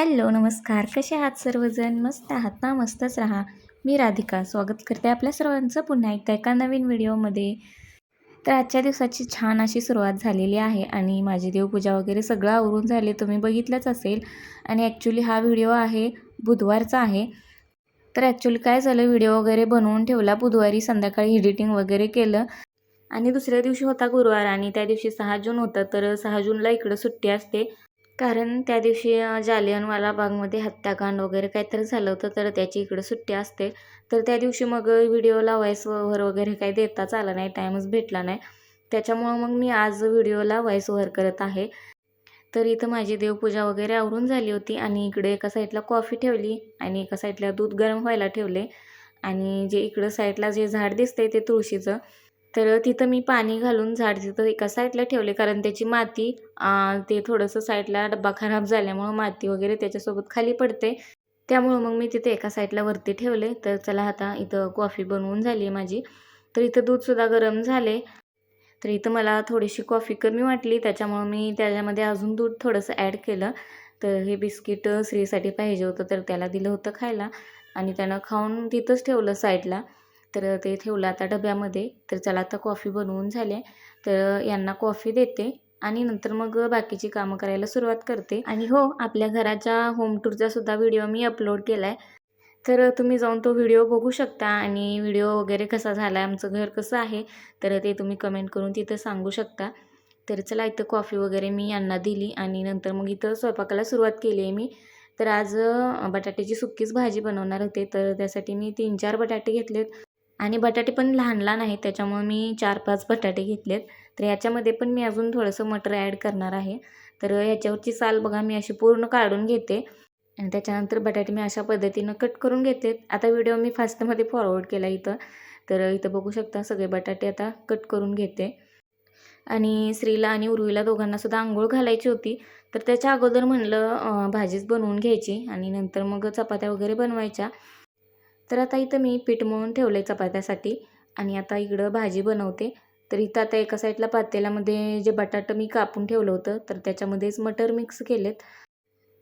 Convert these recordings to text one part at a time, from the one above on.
Hello नमस्कार. कसे आहात सर्वजण? मस्त आहात ना? मस्तच राहा. मी राधिका. स्वागत करते आपल्या सर्वांचं पुन्हा एकदा एका नवीन व्हिडिओमध्ये. तर आजच्या दिवसाची छान अशी सुरुवात झालेली आहे आणि माझी देवपूजा वगैरे सगळं आवरून झाले. तुम्ही बघितलंच असेल. आणि ॲक्च्युली हा व्हिडिओ आहे बुधवारचा आहे. तर ॲक्च्युली काय झालं? व्हिडिओ वगैरे बनवून ठेवला. बुधवारी संध्याकाळी एडिटिंग वगैरे केलं. आणि दुसऱ्या दिवशी होता गुरुवार आणि त्या दिवशी सहा जून होतं. तर सहा जूनला इकडं सुट्टी असते. कारण त्या दिवशी जालियनवाला बागमध्ये हत्याकांड वगैरे काहीतरी झालं होतं तर त्याची इकडं सुट्टी असते. तर त्या दिवशी मग व्हिडिओ व्हॉईस ओव्हर वगैरे काही देताच आला नाही टाईमच भेटला नाही. त्याच्यामुळं मग मी आज व्हिडिओला व्हॉईस ओव्हर करत आहे. तर इथं माझी देवपूजा वगैरे आवरून झाली होती आणि इकडे एका साईडला कॉफी ठेवली आणि एका साईडला दूध गरम व्हायला ठेवले. आणि जे इकडं साईडला जे झाड दिसतंय ते तुळशीचं तर तिथं मी पाणी घालून झाड तिथं एका साईडला ठेवले कारण त्याची माती ते थोडंसं साईडला डब्बा खराब झाल्यामुळं माती वगैरे त्याच्यासोबत खाली पडते. त्यामुळं मग मी तिथे एका साईडला वरती ठेवले. तर चला आता इथं कॉफी बनवून झाली आहे माझी. तर इथं दूधसुद्धा गरम झाले तर इथं मला थोडीशी कॉफी कमी वाटली. त्याच्यामुळं मी त्याच्यामध्ये अजून दूध थोडंसं ॲड केलं. तर हे बिस्किट श्रीसाठी पाहिजे होतं तर त्याला दिलं होतं खायला. आणि त्यानं खाऊन तिथंच ठेवलं साईडला. तर ते ठेवलं आता डब्यामध्ये. तर चला आता कॉफी बनवून झाले तर यांना कॉफी देते आणि नंतर मग बाकीची कामं करायला सुरुवात करते. आणि हो आपल्या घराच्या होम टूरचा सुद्धा व्हिडिओ मी अपलोड केला आहे तर तुम्ही जाऊन तो व्हिडिओ बघू शकता आणि व्हिडिओ वगैरे कसा झाला आहे आमचं घर कसं आहे तर ते तुम्ही कमेंट करून तिथं सांगू शकता. तर चला इथं कॉफी वगैरे मी यांना दिली आणि नंतर मग इथं स्वयंपाकाला सुरुवात केली आहे मी. तर आज बटाट्याची सुक्कीच भाजी बनवणार होते. तर त्यासाठी मी तीन चार बटाटे घेतलेत. आणि बटाटे पण लहान लहान आहेत त्याच्यामुळे मी चार पाच बटाटे घेतलेत. तर याच्यामध्ये पण मी अजून थोडंसं मटर ॲड करणार आहे. तर याच्यावरची साल बघा मी अशी पूर्ण काढून घेते. आणि त्याच्यानंतर बटाटे मी अशा पद्धतीनं कट करून घेते. आता व्हिडिओ मी फास्टमध्ये फॉरवर्ड केला इथं. तर इथं बघू शकता सगळे बटाटे आता कट करून घेते. आणि स्त्रीला आणि उर्वीला दोघांना सुद्धा आंघोळ घालायची होती. तर त्याच्या अगोदर म्हणलं भाजीच बनवून घ्यायची. आणि नंतर मग चपात्या वगैरे बनवायच्या. तर आता इथं मी पीठ मळून ठेवलं आहे चपात्यासाठी आणि आता इकडं भाजी बनवते. तर इथं आता एका साईडला पातेल्यामध्ये जे बटाटं मी कापून ठेवलं होतं तर त्याच्यामध्येच मटर मिक्स केलेत.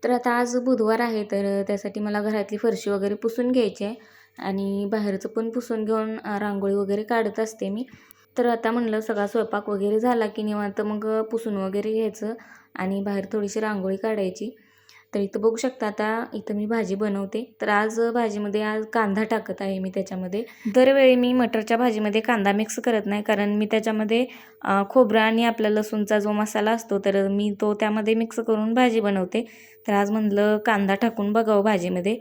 तर आता आज बुधवार आहे तर त्यासाठी मला घरातली फरशी वगैरे पुसून घ्यायची आहे आणि बाहेरचं पण पुसून घेऊन रांगोळी वगैरे काढत असते मी. तर आता म्हणलं सगळा स्वयंपाक वगैरे झाला की निवांत मग पुसून वगैरे घ्यायचं आणि बाहेर थोडीशी रांगोळी काढायची. तर इथं बघू शकता आता इथं मी भाजी बनवते. तर आज भाजीमध्ये आज कांदा टाकत आहे मी त्याच्यामध्ये. दरवेळी मी मटरच्या भाजीमध्ये कांदा मिक्स करत नाही कारण मी त्याच्यामध्ये अं, खोबरं आणि आपला लसूणचा जो मसाला असतो तर मी तो त्यामध्ये मिक्स करून भाजी बनवते. तर आज म्हणलं कांदा टाकून बघावं भाजीमध्ये.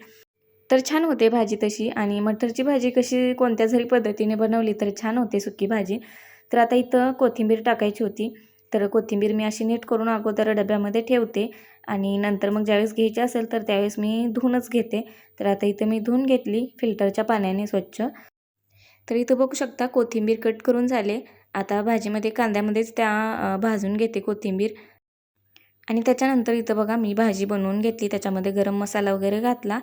तर छान होते भाजी तशी आणि मटरची भाजी कशी कोणत्या जरी पद्धतीने बनवली तर छान होते सुकी भाजी. तर आता इथं कोथिंबीर टाकायची होती. तर कोथिंबीर मी अशी नीट करून अगोदर डब्यामध्ये ठेवते. आणि नंतर मग ज्यावेळेस घ्यायची असेल तर त्यावेळेस मी धुवूनच घेते. तर आता इथं मी धुवून घेतली फिल्टरच्या पाण्याने स्वच्छ. तर इथं बघू शकता कोथिंबीर कट करून झाले. आता भाजीमध्ये कांद्यामध्येच त्या भाजून घेते कोथिंबीर. आणि त्याच्यानंतर इथं बघा मी भाजी बनवून घेतली. त्याच्यामध्ये गरम मसाला वगैरे घातला.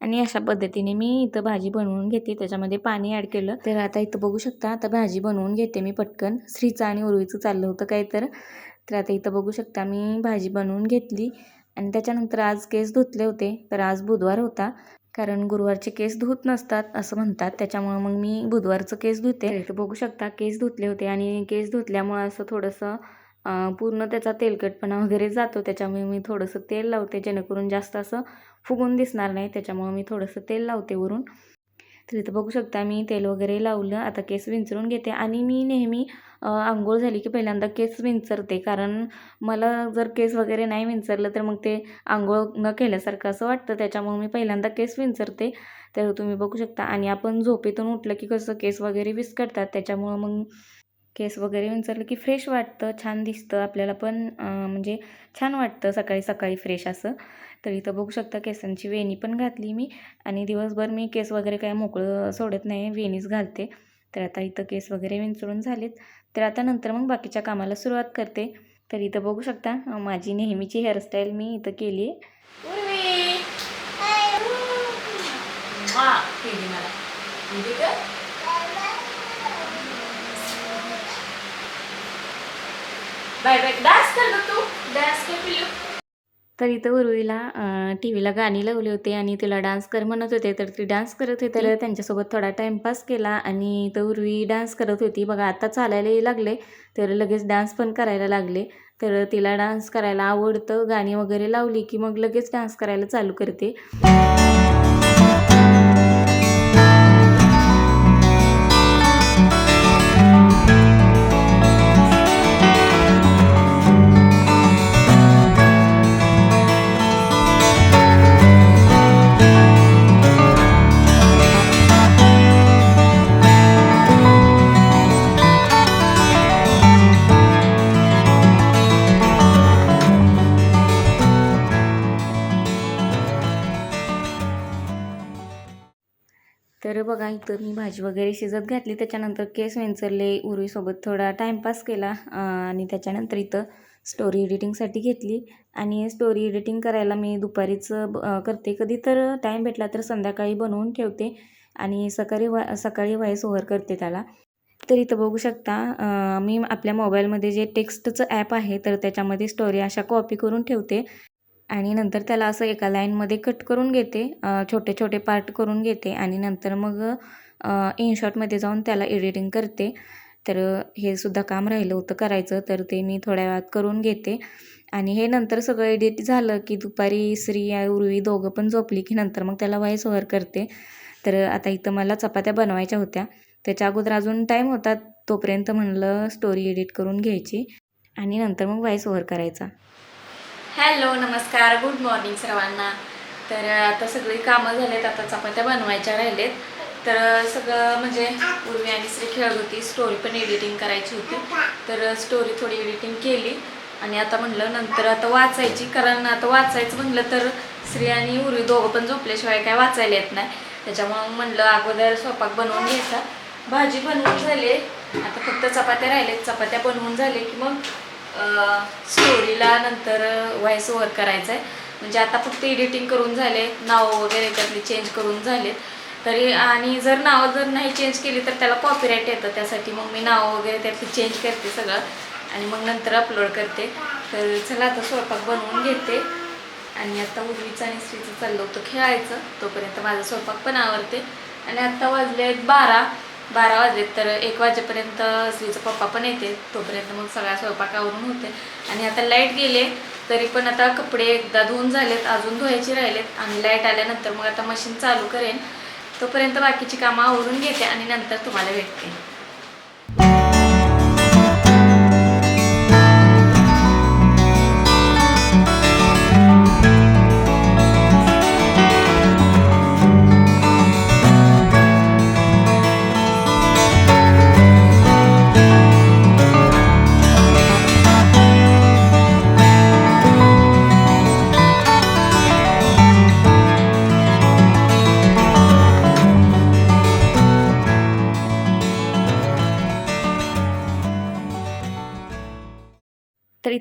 आणि अशा पद्धतीने मी इथं भाजी बनवून घेते त्याच्यामध्ये पाणी ॲड केलं. तर आता इथं बघू शकता आता भाजी बनवून घेते मी पटकन. श्रीचं आणि उर्वीचं चाललं होतं काय तर तर आता इथं बघू शकता मी भाजी बनवून घेतली. आणि त्याच्यानंतर आज केस धुतले होते तर आज बुधवार होता. कारण गुरुवारचे केस धुत नसतात असं म्हणतात. त्याच्यामुळं मग मी बुधवारचं केस धुते. इथं बघू शकता केस धुतले होते आणि केस धुतल्यामुळं असं थोडंसं पूर्ण त्याचा तेलकटपणा वगैरे जातो. त्याच्यामुळे मी थोडंसं तेल लावते. जेणेकरून जास्त असं फुगून दिसणार नाही. त्याच्यामुळं मी थोडंसं तेल लावते वरून. तर इथं बघू शकता मी तेल वगैरे लावलं. आता केस विंचरून घेते. आणि मी नेहमी आंघोळ झाली की पहिल्यांदा केस विंचरते. कारण मला जर केस वगैरे नाही विंचरलं तर मग ते आंघोळ न केल्यासारखं असं वाटतं. त्याच्यामुळे मी पहिल्यांदा केस विंचरते. तर तुम्ही बघू शकता. आणि आपण झोपेतून उठलं की कसं केस वगैरे विस्कटतात. त्याच्यामुळं मग केस वगैरे विंचरलं की फ्रेश वाटतं छान दिसतं आपल्याला पण म्हणजे छान वाटतं सकाळी सकाळी फ्रेश असं. तर इथं बघू शकता केसांची वेणी पण घातली मी आणि दिवसभर मी केस वगैरे काय मोकळं सोडत नाही वेणीच घालते. तर आता इथं केस वगैरे विंचरून झालेत. तर आता नंतर मग बाकीच्या कामाला सुरुवात करते. तर इथं बघू शकता माझी नेहमीची हेअरस्टाईल मी इथं केली आहे बाय बाय. डान्स कर तू. डान्स कर पिल्लू. तर इथं उर्वीला टी व्हीला गाणी लावली होती आणि तिला डान्स कर म्हणत होते. तर ती डान्स करत होती. तर त्यांच्यासोबत थोडा टाईमपास केला आणि इथं उर्वी डान्स करत होती. बघा आता चालायला लागले तर लगेच डान्स पण करायला लागले. तर तिला डान्स करायला आवडतं. गाणी वगैरे लावली की मग लगेच डान्स करायला चालू करते. तर बघा इथं मी भाजी वगैरे शिजत घातली. त्याच्यानंतर केस वेंचरले उर्वीसोबत थोडा टाईमपास केला आणि त्याच्यानंतर इथं स्टोरी एडिटिंगसाठी घेतली. आणि स्टोरी एडिटिंग करायला मी दुपारीच करते. कधी तर टाईम भेटला तर संध्याकाळी बनवून ठेवते आणि सकाळी वा सकाळी व्हॉइस ओव्हर करते त्याला. तर इथं बघू शकता मी आपल्या मोबाईलमध्ये जे टेक्स्टचं ॲप आहे तर त्याच्यामध्ये स्टोरी अशा कॉपी करून ठेवते. आणि नंतर त्याला असं एका लाईनमध्ये कट करून घेते छोटे छोटे पार्ट करून घेते आणि नंतर मग इनशॉटमध्ये जाऊन त्याला एडिटिंग करते. तर हे सुद्धा काम राहिलं होतं करायचं तर ते मी थोड्या वेळात करून घेते. आणि हे नंतर सगळं एडिट झालं की दुपारी स्त्री या उर्वी दोघं पण झोपली की नंतर मग त्याला व्हॉइस ओव्हर करते. तर आता इथं मला चपात्या बनवायच्या होत्या. त्याच्या अगोदर अजून टाईम होता तोपर्यंत म्हणलं स्टोरी एडिट करून घ्यायची. आणि नंतर मग व्हॉइस ओव्हर करायचा. हॅलो नमस्कार. गुड मॉर्निंग सर्वांना. तर आता सगळी कामं झालेत. आता चपात्या बनवायच्या राहिलेत. तर सगळं म्हणजे पूर्वी आणि श्री खेळत होती. स्टोरी पण एडिटिंग करायची होती. तर स्टोरी थोडी एडिटिंग केली. आणि आता म्हणलं नंतर आता वाचायची. कारण आता वाचायचं म्हणलं तर श्री आणि उर्वी दोघं पण झोपल्याशिवाय काय वाचायला येत नाही. त्याच्यामुळं म्हणलं अगोदर स्वयंपाक बनवून घ्यायचा. भाजी बनवून झाली. आता फक्त चपात्या राहिलेत चपात्या बनवून झाले की मग स्टोरीला नंतर व्हॉइस ओव्हर करायचं आहे म्हणजे आता फक्त एडिटिंग करून झाले नाव वगैरे त्यातले चेंज करून झालेत. तरी आणि जर नावं जर नाही चेंज केली तर त्याला कॉपीराईट येतं. त्यासाठी मग मी नावं वगैरे त्यातली चेंज करते सगळं. आणि मग नंतर अपलोड करते. तर चला आता स्वयंपाक बनवून घेते. आणि आता उर्वीचं आणि स्त्रीचं चाललं होतं खेळायचं. तोपर्यंत माझा स्वयंपाक पण आवडते आणि आत्ता वाजले आहेत बारा. बारा वाजले तर एक वाजेपर्यंत श्रीचं पप्पा पण येते. तोपर्यंत मग सगळा स्वयंपाक आवरून होते. आणि आता लाइट गेले तरी पण आता कपडे एकदा धुवून झालेत अजून धुवायचे राहिलेत. आणि लाइट आल्यानंतर मग आता मशीन चालू करेन. तोपर्यंत बाकीची कामं आवरून घेते आणि नंतर तुम्हाला भेटते.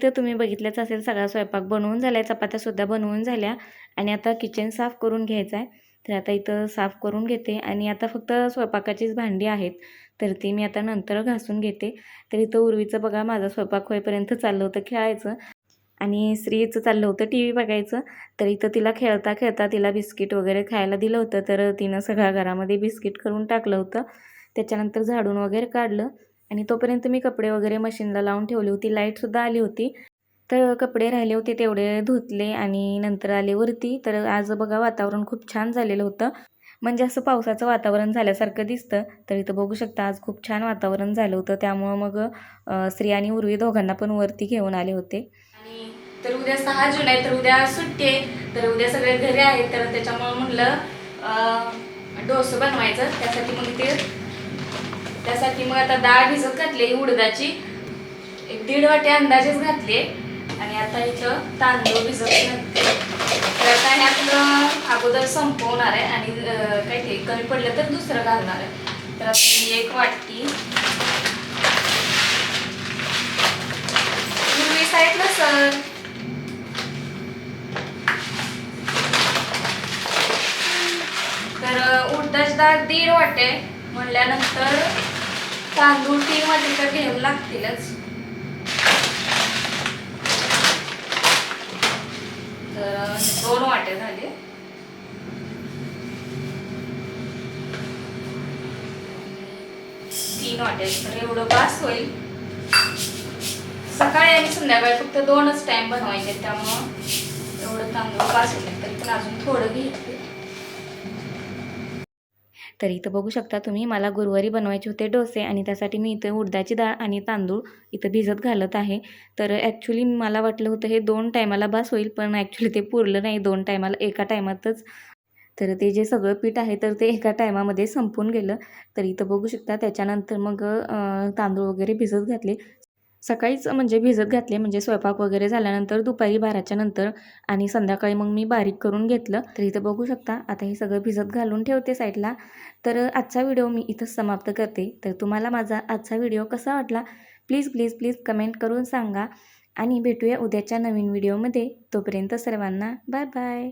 इथं तुम्ही बघितलंच असेल सगळा स्वयंपाक बनवून झाला आहे चपात्यासुद्धा बनवून झाल्या आणि आता किचन साफ करून घ्यायचं आहे. तर आता इथं साफ करून घेते आणि आता फक्त स्वयंपाकाचीच भांडी आहेत तर ती मी आता नंतर घासून घेते. तर इथं उर्वीचं बघा माझा स्वयंपाक होईपर्यंत चाललं होतं खेळायचं आणि स्त्रीचं चाललं होतं टी व्ही बघायचं. तर इथं तिला खेळता खेळता तिला बिस्किट वगैरे खायला दिलं होतं तर तिनं सगळ्या घरामध्ये बिस्किट करून टाकलं होतं. त्याच्यानंतर झाडून वगैरे काढलं. आणि तोपर्यंत मी कपडे वगैरे मशीनला लावून ठेवली होती. लाईटसुद्धा आली होती. तर कपडे राहिले होते तेवढे धुतले आणि नंतर आले वरती. तर आज बघा वातावरण खूप छान झालेलं होतं. म्हणजे असं पावसाचं वातावरण झाल्यासारखं दिसतं. तर इथं बघू शकता आज खूप छान वातावरण झालं होतं. त्यामुळं मग स्त्री आणि उर्वी दोघांना पण वरती घेऊन आले होते. आणि तर उद्या सहा जुलै तर उद्या सुट्टी आहे. तर उद्या सगळे घरी आहेत. तर त्याच्यामुळं म्हटलं डोसं बनवायचं. त्यासाठी मग ते त्यासाठी मग आता डाळ भिजत घातली उडदाची. एक दीड वाटी अंदाजेच घातली. आणि आता इथं तांदूळ भिजत घातले. तर आता आपलं अगोदर संपवणार आहे आणि अं, काय ते कमी पडलं तर दुसरं घालणार आहे. तर आता मी एक वाटी पूर्वी साईडला सर? तर उडदाची डाळ दीड वाटे म्हणल्यानंतर तांदूळ तीन वाजता घेऊन लागतीलच. तर दोन वाटे झाले. तीन वाटे तर एवढं बास होईल. सकाळी आणि संध्याकाळी फक्त दोनच टाइम बनवायचे त्यामुळं एवढं तांदूळ बास होईल तरी पण अजून थोडं घेतले तर इथं बघू शकता तुम्ही मला गुरुवारी बनवायचे होते डोसे आणि त्यासाठी मी इथं उडदाची डाळ आणि तांदूळ इथं भिजत घालत आहे. तर ॲक्च्युली मला वाटलं होतं हे दोन टायमाला बास होईल पण ॲक्च्युली ते पुरलं नाही दोन टायमाला एका टायमातच. तर ते जे सगळं पीठ आहे तर ते एका टायमामध्ये संपून गेलं. तर इथं बघू शकता त्याच्यानंतर मग तांदूळ वगैरे भिजत घातले. सकाळीच म्हणजे भिजत घातले म्हणजे स्वयंपाक वगैरे झाल्यानंतर दुपारी बाराच्या नंतर आणि संध्याकाळी मग मी बारीक करून घेतलं. तर इथं बघू शकता आता हे सगळं भिजत घालून ठेवते साईडला. तर आजचा व्हिडिओ मी इथं समाप्त करते. तर तुम्हाला माझा आजचा व्हिडिओ कसा वाटला प्लीज प्लीज प्लीज कमेंट करून सांगा. आणि भेटूया उद्याच्या नवीन व्हिडिओमध्ये. तोपर्यंत सर्वांना बाय बाय.